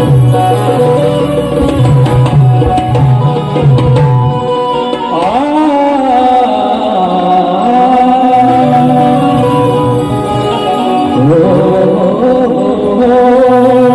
Oh, oh, oh, oh.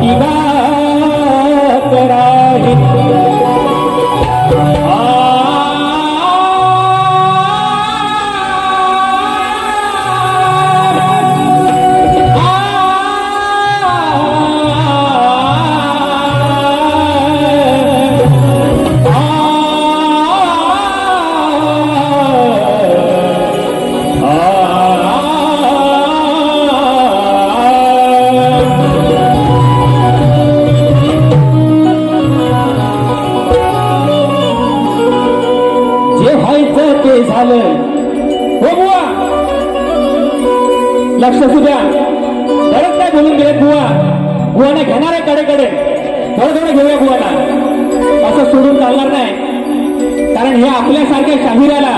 You know. लक्ष असू द्या. बरंच काय बोलून गेले बुवा. बुवाने घेणार आहे कडेकडे. थोडं थोडं घेऊया बुवाला. असं सोडून चालणार नाही. कारण हे आपल्यासारख्या शाहिराला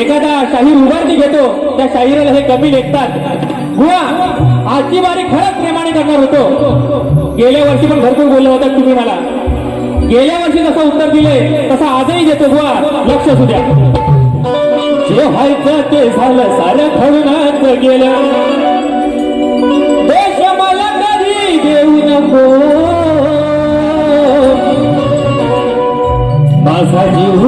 एखादा शाहीर उभारती घेतो त्या शाहिराला हे कमी लेखतात. बुवा आजची बारी खरंच प्रेमाने करणार होतो. गेल्या वर्षी पण भरपूर बोललं होतं तुम्ही मला. गेल्या वर्षी जसं उत्तर दिले तसं आजही देतो बुवा. लक्ष असू द्या. जे व्हायचं ते झालं सारं घडूनच गेलं you.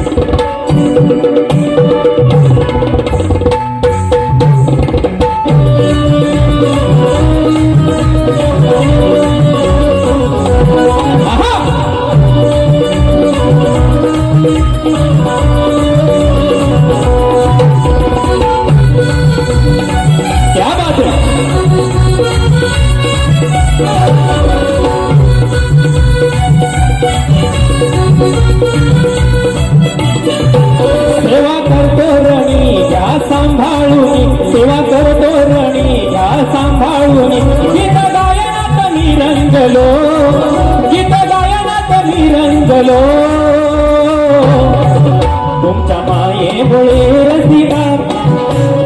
सेवा करतो रणी या सांभाळून सेवा करतो रणी या सांभाळून. गीत गायनात मी रंगलो गीत गायनात मी रंगलो तुमच्या मायेमुळे रसिका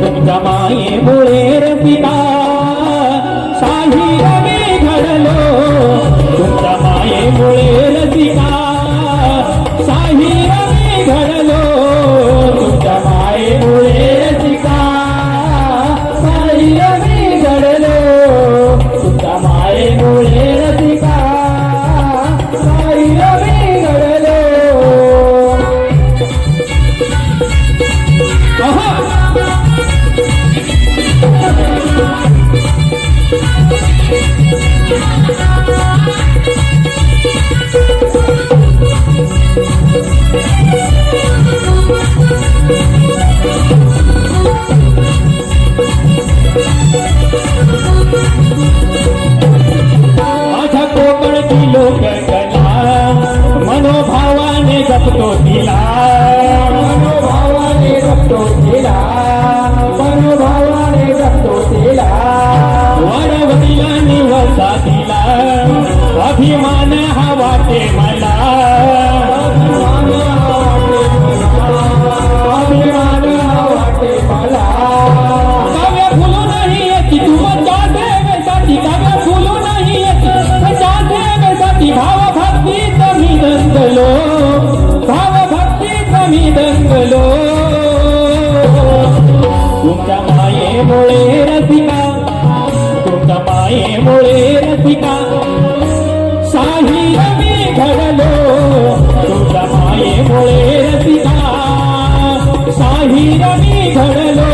तुमच्या मायेमुळे रसिका शाही घडलो. तुमच्या मायेमुळे अभिमान हा वाटे मला। अभिमान वाटे मला। काव्य फुलू नाही येते तुमच्या देवेसाठी काव्य फुलू नाही येते तुमच्या देवेसाठी भाव भक्तीत मी दंगलो। भाव भक्तीत मी दंगलो। तुमच्या मायेमुळे रसिका तुमच्या मायेमुळे रसिका। साही रवी घडलो तुमच्या मायेमुळे रसिका साही रवी घडलो.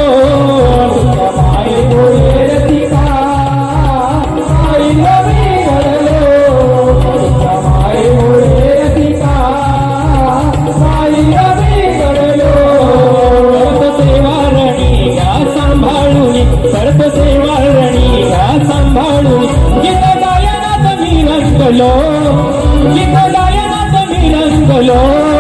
तुझ्या मायेमुळे रसिका आई रवी घडलो. तुझ्या मायेमुळे रसिका आई रवी घडलो. सेवा रणी घ्या सांभाळून करत रणी घ्या सांभाळून गीत गायनात मी रंगलो. गीत गायनात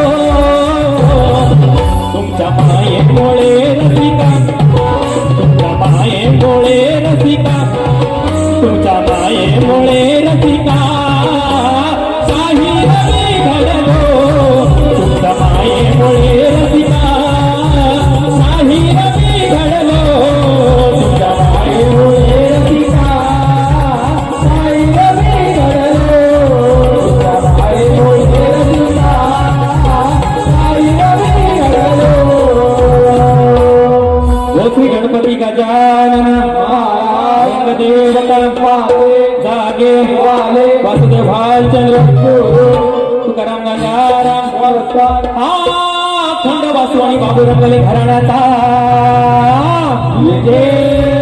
वासुदेव भालचंद्र तुकाराम गंगाराम हा खंड वासू आणि बाबू रंगले घराण्याचा। जय